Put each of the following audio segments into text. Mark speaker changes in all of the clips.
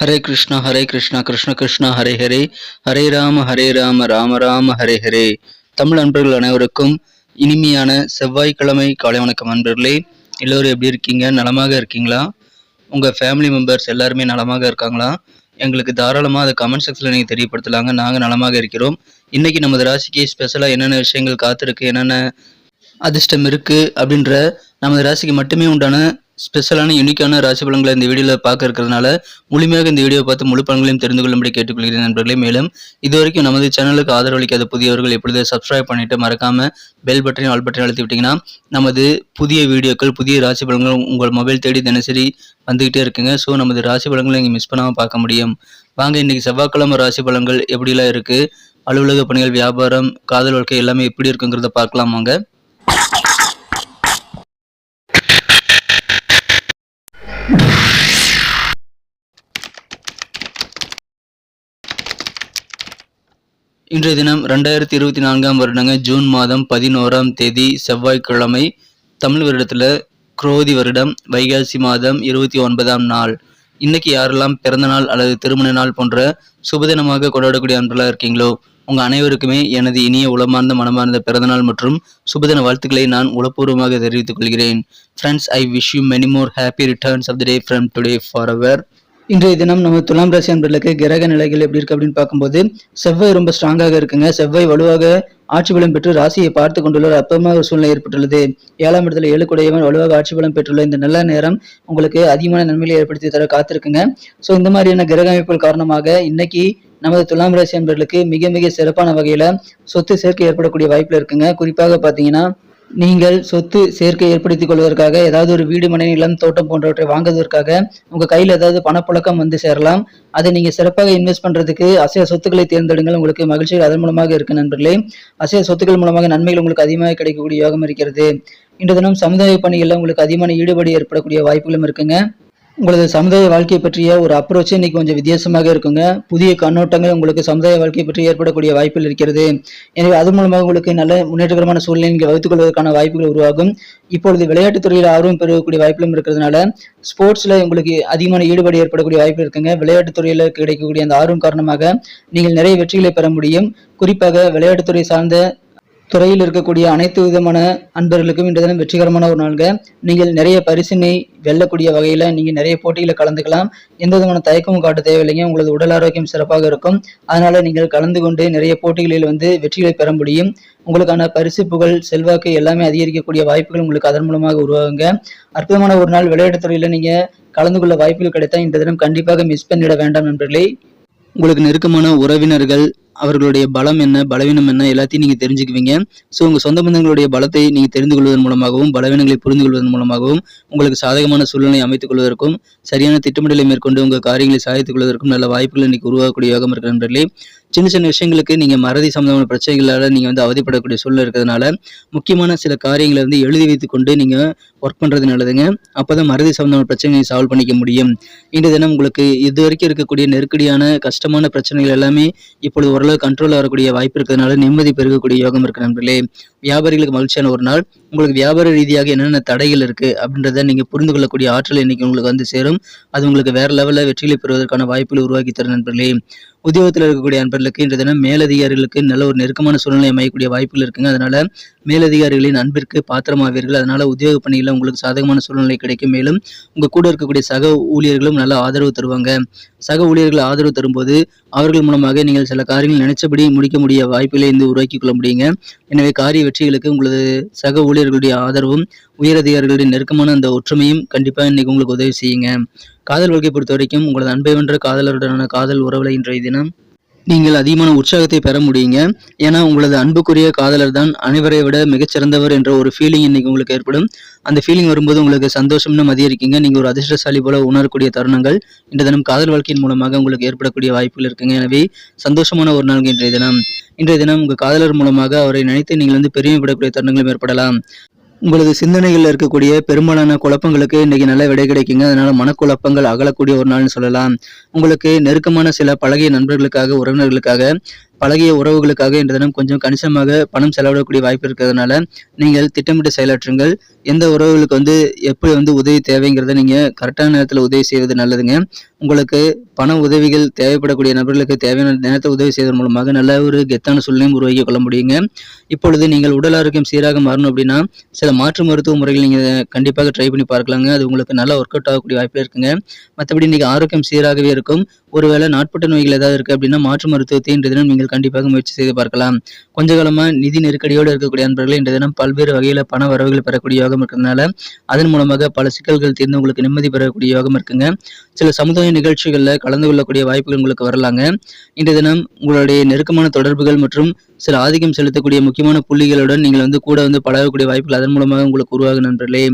Speaker 1: ஹரே கிருஷ்ணா ஹரே கிருஷ்ணா கிருஷ்ண கிருஷ்ணா ஹரே ஹரே. ஹரே ராம ஹரே ராம ராம ராம ஹரே ஹரே. தமிழ் அன்பர்கள் அனைவருக்கும் இனிமையான செவ்வாய்க்கிழமை காலை வணக்கம் அன்பர்களே. எல்லோரும் எப்படி இருக்கீங்க? நலமாக இருக்கீங்களா? உங்கள் ஃபேமிலி மெம்பர்ஸ் எல்லாருமே நலமாக இருக்காங்களா? எங்களுக்கு தாராளமாக அதை கமெண்ட் செக்ஷனில் நீங்கள் தெரியப்படுத்தலாங்க. நாங்கள் நலமாக இருக்கிறோம். இன்றைக்கி நமது ராசிக்கு ஸ்பெஷலாக என்னென்ன விஷயங்கள் காத்திருக்கு என்னென்ன அதிர்ஷ்டம் இருக்குது அப்படின்ற நமது ராசிக்கு மட்டுமே உண்டான ஸ்பெஷலான யூனிக்கான ராசி பலன்களை இந்த வீடியோவில் பார்க்க இருக்கிறதுனால முழுமையாக இந்த வீடியோ பார்த்து முழு பலன்களையும் தெரிந்து கொள்ளும்படி கேட்டுக்கொள்கிறேன் நண்பர்களே. மேலும் இதுவரைக்கும் நமது சேனலுக்கு ஆதரவளிக்காத புதியவர்கள் எப்பொழுது சப்ஸ்கிரைப் பண்ணிட்டு மறக்காம பெல் பட்டனையும் ஆல் பட்டனையும் அழுத்தி விட்டிங்கன்னா நமது புதிய வீடியோக்கள் புதிய ராசி பலன்கள் உங்கள் மொபைல் தேடி தினசரி வந்துக்கிட்டே இருக்குங்க. ஸோ நமது ராசி பலன்களை நீங்கள் மிஸ் பண்ணாமல் பார்க்க முடியும். வாங்க இன்றைக்கி செவ்வாய்க்கிழமை ராசி பலன்கள் எப்படிலாம் இருக்குது அலுவலக பணிகள் வியாபாரம் காதல் வாழ்க்கை எல்லாமே எப்படி இருக்குங்கிறத பார்க்கலாம் வாங்க. இன்றைய தினம் ரெண்டாயிரத்தி இருபத்தி நான்காம் வருடங்க ஜூன் மாதம் பதினோராம் தேதி செவ்வாய்க்கிழமை தமிழ் வருடத்தில் குரோதி வருடம் வைகாசி மாதம் இருபத்தி ஒன்பதாம் நாள். இன்னைக்கு யாரெல்லாம் பிறந்த நாள் அல்லது திருமண நாள் போன்ற சுபதினமாக கொண்டாடக்கூடிய அன்பர்களாக இருக்கீங்களோ உங்கள் அனைவருக்குமே எனது இனிய உளமார்ந்த மனமார்ந்த பிறந்தநாள் மற்றும் சுபதின வாழ்த்துக்களை நான் உளப்பூர்வமாக தெரிவித்துக் கொள்கிறேன். Friends I wish you many more happy returns of the day from today for our இன்றைய தினம் நம்ம துலாம் ராசி அன்பர்களுக்கு கிரக நிலைகள் எப்படி இருக்கு அப்படின்னு பார்க்கும்போது செவ்வாய் ரொம்ப ஸ்ட்ராங்காக இருக்குங்க. செவ்வாய் வலுவாக ஆட்சி பலம் பெற்று ராசியை பார்த்து கொண்டுள்ள ஒரு அற்புதமான ஒரு சூழ்நிலை ஏற்பட்டுள்ளது. ஏழாம் இடத்துல ஏழு குடையவன் வலுவாக ஆட்சி பலம் பெற்றுள்ள இந்த நல்ல நேரம் உங்களுக்கு அதிகமான நன்மைகளை ஏற்படுத்தி தர காத்திருக்குங்க. ஸோ இந்த மாதிரியான கிரக அமைப்புகள் காரணமாக இன்னைக்கு நமது துலாம் ராசி அன்பர்களுக்கு மிக மிக சிறப்பான வகையில சொத்து சேர்க்கை ஏற்படக்கூடிய வாய்ப்புல இருக்குங்க. குறிப்பாக பாத்தீங்கன்னா நீங்கள் சொத்து சேர்க்கை ஏற்படுத்திக் கொள்வதற்காக ஏதாவது ஒரு வீடு மனை நிலம் தோட்டம் போன்றவற்றை வாங்குவதற்காக உங்க கையில் ஏதாவது பணப்புழக்கம் வந்து சேரலாம். அதை நீங்க சிறப்பாக இன்வெஸ்ட் பண்றதுக்கு அசைய சொத்துக்களை தேர்ந்தெடுங்கள். உங்களுக்கு மகிழ்ச்சிகள் அதன் மூலமாக இருக்கு நண்பர்களே. அசைய சொத்துக்கள் மூலமாக நன்மைகள் உங்களுக்கு அதிகமாக கிடைக்கக்கூடிய யோகம் இருக்கிறது. இன்று தினம் சமுதாய பணிகளில் உங்களுக்கு அதிகமான ஈடுபாடு ஏற்படக்கூடிய வாய்ப்புகளும் இருக்குங்க. உங்களது சமுதாய வாழ்க்கை பற்றிய ஒரு அப்ரோச் இன்னைக்கு கொஞ்சம் வித்தியாசமாக இருக்குங்க. புதிய கண்ணோட்டங்கள் உங்களுக்கு சமுதாய வாழ்க்கை பற்றி ஏற்படக்கூடிய வாய்ப்புகள் இருக்கிறது. எனவே அது மூலமாக உங்களுக்கு நல்ல முன்னேற்றகரமான சூழ்நிலை நீங்கள் வகுத்துக் கொள்வதற்கான வாய்ப்புகள் உருவாகும். இப்பொழுது விளையாட்டுத் துறையில் ஆர்வம் பெறக்கூடிய வாய்ப்புகளும் இருக்கிறதுனால ஸ்போர்ட்ஸ்ல உங்களுக்கு அதிகமான ஈடுபாடு ஏற்படக்கூடிய வாய்ப்பு இருக்குங்க. விளையாட்டுத் துறையில கிடைக்கக்கூடிய அந்த ஆர்வம் காரணமாக நீங்கள் நிறைய வெற்றிகளை பெற முடியும். குறிப்பாக விளையாட்டுத்துறை சார்ந்த துறையில் இருக்கக்கூடிய அனைத்து விதமான அன்பர்களுக்கும் இன்று தினம் வெற்றிகரமான ஒரு நாள்க நீங்கள் நிறைய பரிசினை வெல்லக்கூடிய வகையில் நீங்கள் நிறைய போட்டிகளை கலந்துக்கலாம். எந்த விதமான தயக்கமும் காட்ட தேவையில்லைங்க. உங்களது உடல் ஆரோக்கியம் சிறப்பாக இருக்கும். அதனால் நீங்கள் கலந்து கொண்டு நிறைய போட்டிகளில் வந்து வெற்றிகளை பெற முடியும். உங்களுக்கான பரிசு புகழ் செல்வாக்கு எல்லாமே அதிகரிக்கக்கூடிய வாய்ப்புகள் உங்களுக்கு அதன் மூலமாக உருவாகுங்க. அற்புதமான ஒரு நாள் விளையாட்டுத் துறையில் நீங்கள் கலந்து கொள்ள வாய்ப்புகள் கிடைத்தால் இந்த தினம் கண்டிப்பாக மிஸ் பண்ணிட வேண்டாம் நண்பர்களே. உங்களுக்கு நெருக்கமான உறவினர்கள் அவர்களுடைய பலம் என்ன பலவீனம் என்ன எல்லாத்தையும் நீங்கள் தெரிஞ்சுக்குவீங்க. ஸோ உங்கள் சொந்த பந்தங்களுடைய பலத்தை நீங்கள் தெரிந்து கொள்வதன் மூலமாகவும் பலவீனங்களை புரிந்து கொள்வதன் மூலமாகவும் உங்களுக்கு சாதகமான சூழ்நிலை அமைத்துக் கொள்வதற்கும் சரியான திட்டமிடலை மேற்கொண்டு உங்கள் காரியங்களை சாதித்துக் கொள்வதற்கும் நல்ல வாய்ப்புகள் இன்னைக்கு உருவாகக்கூடிய யோகம் இருக்கிற நண்பர்களே. சின்ன சின்ன விஷயங்களுக்கு நீங்கள் மறதி சம்பந்தமான பிரச்சனைகளால் நீங்கள் வந்து அவதிப்படக்கூடிய சூழ்நிலை இருக்கிறதுனால முக்கியமான சில காரியங்களை வந்து எழுதி வைத்து கொண்டு நீங்கள் ஒர்க் பண்ணுறது நல்லதுங்க. அப்போ தான் மறதி சம்பந்தமான பிரச்சனைகளை சால்வ் பண்ணிக்க முடியும். இன்றைய தினம் உங்களுக்கு இது வரைக்கும் இருக்கக்கூடிய நெருக்கடியான கஷ்டமான பிரச்சனைகள் எல்லாமே இப்பொழுது ஓரளவு கண்ட்ரோல் வரக்கூடிய வாய்ப்பு இருக்கிறதுனால நிம்மதி பெருகக்கூடிய யோகம் இருக்கு நண்பர்களே. வியாபாரிகளுக்கு மகிழ்ச்சியான ஒரு நாள். உங்களுக்கு வியாபார ரீதியாக என்னென்ன தடைகள் இருக்கு அப்படின்றத நீங்க புரிந்து கொள்ளக்கூடிய ஆற்றல் இன்னைக்கு உங்களுக்கு வந்து சேரும். அது உங்களுக்கு வேற லெவலில் வெற்றிகளை பெறுவதற்கான வாய்ப்புகளை உருவாக்கி தரும் நண்பர்களே. உத்தியோகத்தில் இருக்கக்கூடிய நண்பர்களுக்கு இன்று தினம் மேலதிகாரிகளுக்கு நல்ல ஒரு நெருக்கமான சூழ்நிலை அமையக்கூடிய வாய்ப்புகள் இருக்குங்க. அதனால மேலதிகாரிகளின் அன்பிற்கு பாத்திரமாவீர்கள். அதனால உத்தியோக பணிகளில் உங்களுக்கு சாதகமான சூழ்நிலை கிடைக்கும். மேலும் உங்க கூட இருக்கக்கூடிய சக ஊழியர்களும் நல்ல ஆதரவு தருவாங்க. சக ஊழியர்கள் ஆதரவு தரும்போது அவர்கள் மூலமாக நீங்கள் சில காரியங்கள் நினைச்சபடி முடிக்க முடிய வாய்ப்புகளை இருந்து உருவாக்கி கொள்ள முடியுங்க. எனவே காரிய வெற்றிகளுக்கு உங்களது சக ஊழியர்களுடைய ஆதரவும் உயரதிகாரிகளுடைய நெருக்கமான அந்த ஒற்றுமையும் கண்டிப்பாக இன்னைக்கு உங்களுக்கு உதவி செய்யுங்க. காதல் வாழ்க்கை பொறுத்த வரைக்கும் உங்களது அன்பை வென்ற காதலருடனான காதல் உறவுல இன்றைய தினம் நீங்கள் அதிகமான உற்சாகத்தை பெற முடியுங்க. ஏன்னா உங்களது அன்புக்குரிய காதலர் தான் அனைவரை விட மிகச்சிறந்தவர் என்ற ஒரு ஃபீலிங் இன்னைக்கு உங்களுக்கு ஏற்படும். அந்த ஃபீலிங் வரும்போது உங்களுக்கு சந்தோஷம்னு மதியிருக்கீங்க நீங்கள் ஒரு அதிர்ஷ்டசாலி போல உணரக்கூடிய தருணங்கள் இந்த தினம் காதல் வாழ்க்கையின் மூலமாக உங்களுக்கு ஏற்படக்கூடிய வாய்ப்புகள் இருக்குங்க. எனவே சந்தோஷமான ஒரு நாள் இன்றைய தினம். இன்றைய தினம் உங்கள் காதலர் மூலமாக அவரை நினைத்து நீங்கள் வந்து பெருமைப்படக்கூடிய தருணங்களும் ஏற்படலாம். உங்களது சிந்தனைகளில் இருக்கக்கூடிய பெரும்பாலான குழப்பங்களுக்கு இன்னைக்கு நல்ல விடை கிடைக்குங்க. அதனால மனக்குழப்பங்கள் அகலக்கூடிய ஒரு நாள்னு சொல்லலாம். உங்களுக்கு நெருக்கமான சில பழகிய நண்பர்களுக்காக உறவினர்களுக்காக பழகிய உறவுகளுக்காக இன்று தினம் கொஞ்சம் கணிசமாக பணம் செலவிடக்கூடிய வாய்ப்பு இருக்கிறதுனால நீங்கள் திட்டமிட்டு செயலாற்றுங்கள். எந்த உறவுகளுக்கு வந்து எப்படி வந்து உதவி தேவைங்கிறத நீங்கள் கரெக்டான நேரத்தில் உதவி செய்வது நல்லதுங்க. உங்களுக்கு பண உதவிகள் தேவைப்படக்கூடிய நபர்களுக்கு தேவையான நேரத்தை உதவி செய்வதன் மூலமாக நல்ல ஒரு கெத்தான சூழ்நிலையும் உருவாக்கி கொள்ள முடியுங்க. இப்பொழுது நீங்கள் உடல் ஆரோக்கியம் சீராக மாறணும் அப்படின்னா சில மாற்று மருத்துவ முறைகள் நீங்கள் கண்டிப்பாக ட்ரை பண்ணி பார்க்கலாங்க. அது உங்களுக்கு நல்லா ஒர்க் அவுட் ஆகக்கூடிய வாய்ப்பு இருக்குங்க. மற்றபடி இன்னைக்கு ஆரோக்கியம் சீராகவே இருக்கும். ஒருவேளை நாட்பட்ட நோய்கள் ஏதாவது இருக்குது அப்படின்னா மாற்று மருத்துவத்தை இன்று தினம் நீங்கள் கண்டிப்பாக முயற்சி செய்து பார்க்கலாம். கொஞ்ச காலமாக நிதி நெருக்கடியோடு இருக்கக்கூடிய நண்பர்கள் இன்று தினம் பல்வேறு வகையில் பண வரவுகள் பெறக்கூடிய யோகம் இருக்கிறதுனால அதன் மூலமாக பல சிக்கல்கள் தீர்ந்து உங்களுக்கு நிம்மதி பெறக்கூடிய யோகம் இருக்குங்க. சில சமுதாய நிகழ்ச்சிகளில் கலந்து கொள்ளக்கூடிய வாய்ப்புகள் உங்களுக்கு வரலாங்க. இன்று தினம் உங்களுடைய நெருக்கமான தொடர்புகள் மற்றும் சில ஆதிக்கம் செலுத்தக்கூடிய முக்கியமான புள்ளிகளுடன் நீங்கள் வந்து கூட வந்து பழகக்கூடிய வாய்ப்புகள் அதன் மூலமாக உங்களுக்கு உருவாகும் நண்பர்களே.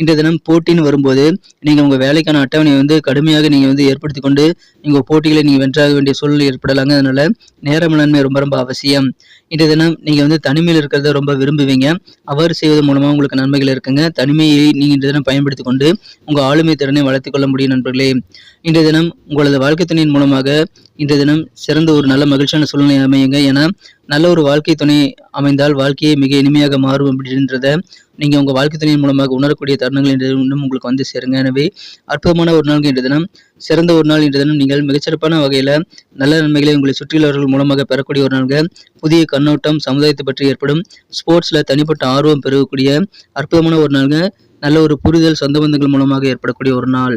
Speaker 1: இன்றைய தினம் போட்டின்னு வரும்போது நீங்கள் உங்கள் வேலைக்கான அட்டவணையை வந்து கடுமையாக நீங்கள் வந்து ஏற்படுத்தி கொண்டு நீங்கள் போட்டிகளை நீங்கள் வென்றாக வேண்டிய சூழ்நிலை ஏற்படலாங்க. அதனால நேர மேலாண்மை ரொம்ப ரொம்ப அவசியம். இன்றைய தினம் நீங்கள் வந்து தனிமையில் இருக்கிறத ரொம்ப விரும்புவீங்க. அவ்வாறு செய்வதன் மூலமாக உங்களுக்கு நன்மைகள் இருக்குங்க. தனிமையை நீங்கள் இன்றைய தினம் பயன்படுத்தி கொண்டு உங்கள் ஆளுமை திறனை வளர்த்துக் கொள்ள முடியும் நண்பர்களே. இன்றைய தினம் உங்களது வாழ்க்கை துணையின் மூலமாக இன்றைய தினம் சிறந்த ஒரு நல்ல மகிழ்ச்சியான சூழ்நிலை அமையுங்க. ஏன்னா நல்ல ஒரு வாழ்க்கை துணை அமைந்தால் வாழ்க்கையை மிக இனிமையாக மாறும் அப்படின்றத நீங்கள் உங்கள் வாழ்க்கை துணையின் மூலமாக உணரக்கூடிய தருணங்கள் இன்றைய இன்னும் உங்களுக்கு வந்து சேருங்க. எனவே அற்புதமான ஒரு நாள் என்ற தினம் சிறந்த ஒரு நாள் இன்றைய தினம் நீங்கள் மிகச்சிறப்பான வகையில் நல்ல நன்மைகளை உங்களை சுற்றியுள்ளவர்கள் மூலமாக பெறக்கூடிய ஒரு நாள்கள் புதிய கண்ணோட்டம் சமுதாயத்தை பற்றி ஏற்படும் ஸ்போர்ட்ஸில் தனிப்பட்ட ஆர்வம் பெறக்கூடிய அற்புதமான ஒரு நாள்கள் நல்ல ஒரு புரிதல் சொந்த பந்தங்கள் மூலமாக ஏற்படக்கூடிய ஒரு நாள்.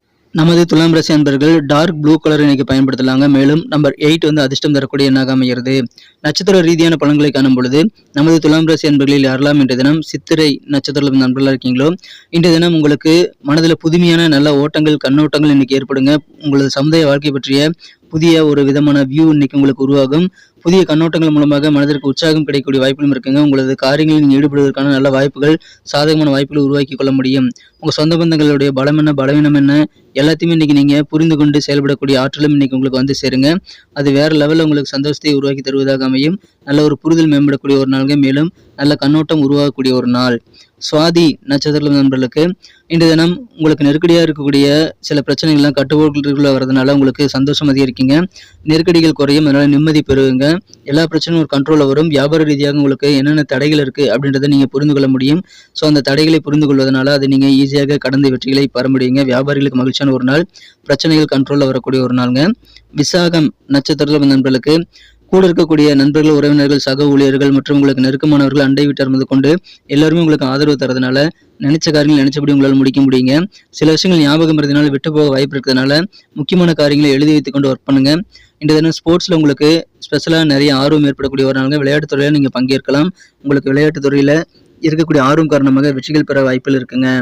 Speaker 1: நமது துலாம் ராசி அன்பர்கள் டார்க் ப்ளூ கலர் இன்னைக்கு பயன்படுத்தலாங்க. மேலும் நம்பர் எயிட் வந்து அதிர்ஷ்டம் தரக்கூடிய எண்ணாக அமைகிறது. நட்சத்திர ரீதியான பலன்களை காணும் பொழுது நமது துலாம் ராசி அன்பர்களில் யாரெல்லாம் இன்றைய தினம் சித்திரை நட்சத்திர நண்பர்களாக இருக்கீங்களோ இன்றைய தினம் உங்களுக்கு மனதில் புதுமையான நல்ல ஓட்டங்கள் கண்ணோட்டங்கள் இன்னைக்கு ஏற்படுங்க. உங்களது சமுதாய வாழ்க்கை பற்றிய புதிய ஒரு விதமான வியூ இன்னைக்கு உங்களுக்கு உருவாகும். புதிய கண்ணோட்டங்கள் மூலமாக மனதிற்கு உற்சாகம் கிடைக்கக்கூடிய வாய்ப்புகளும் இருக்குங்க. உங்களது காரியங்களில் நீங்கள் ஈடுபடுவதற்கான நல்ல வாய்ப்புகள் சாதகமான வாய்ப்புகளை உருவாக்கி கொள்ள முடியும். உங்கள் சொந்த பந்தங்களுடைய பலம் என்ன பலவீனம் என்ன எல்லாத்தையுமே இன்னைக்கு நீங்கள் புரிந்து கொண்டு செயல்படக்கூடிய ஆற்றலும் இன்னைக்கு உங்களுக்கு வந்து சேருங்க. அது வேற லெவலில் உங்களுக்கு சந்தோஷத்தை உருவாக்கி தருவதாக அமையும். நல்ல ஒரு புரிதல் மேம்படக்கூடிய ஒரு நாள்கள் மேலும் நல்ல கண்ணோட்டம் உருவாகக்கூடிய ஒரு நாள். சுவாதி நட்சத்திர நண்பர்களுக்கு இன்று தினம் உங்களுக்கு நெருக்கடியாக இருக்கக்கூடிய சில பிரச்சனைகள்லாம் கட்டுப்பாட்டுக்குள்ள வரதுனால உங்களுக்கு சந்தோஷம் அதிகரிக்குங்க. நெருக்கடிகள் குறையும் அதனால் நிம்மதி பெறுவீங்க எல்லா பிரச்சனையும் ஒரு கண்ட்ரோலில் வரும். வியாபார ரீதியாக உங்களுக்கு என்னென்ன தடைகள் இருக்குது அப்படின்றத நீங்கள் புரிந்து கொள்ள முடியும். ஸோ அந்த தடைகளை புரிந்து கொள்வதனால அதை நீங்கள் ஈஸியாக கடந்த வெற்றிகளை பெற முடியுங்க. வியாபாரிகளுக்கு மகிழ்ச்சியான ஒரு நாள். பிரச்சனைகள் கண்ட்ரோலில் வரக்கூடிய ஒரு நாளுங்க. விசாகம் நட்சத்திரத்தில் நண்பர்களுக்கு கூட இருக்கக்கூடிய நண்பர்கள் உறவினர்கள் சக ஊழியர்கள் மற்றும் உங்களுக்கு நெருக்கமானவர்கள் அண்டை வீட்டார் முதல் கொண்டு எல்லாருமே உங்களுக்கு ஆதரவு தரதுனால நினைச்ச காரியங்கள் நினைச்சபடி உங்களால் முடிக்க முடியுங்க. சில விஷயங்கள் ஞாபகம் இருந்ததுனால விட்டு போக வாய்ப்பு இருக்கிறதுனால முக்கியமான காரியங்களை எழுதி வைத்துக் கொண்டு ஒர்க் பண்ணுங்க. இந்த தினம் ஸ்போர்ட்ஸில் உங்களுக்கு ஸ்பெஷலாக நிறைய ஆர்வம் ஏற்படக்கூடிய ஒரு நாளுங்க விளையாட்டுத் துறையில் நீங்கள் பங்கேற்கலாம். உங்களுக்கு விளையாட்டுத் துறையில் இருக்கக்கூடிய ஆர்வம் காரணமாக வெற்றிகள் பெற வாய்ப்புகள் இருக்குங்க.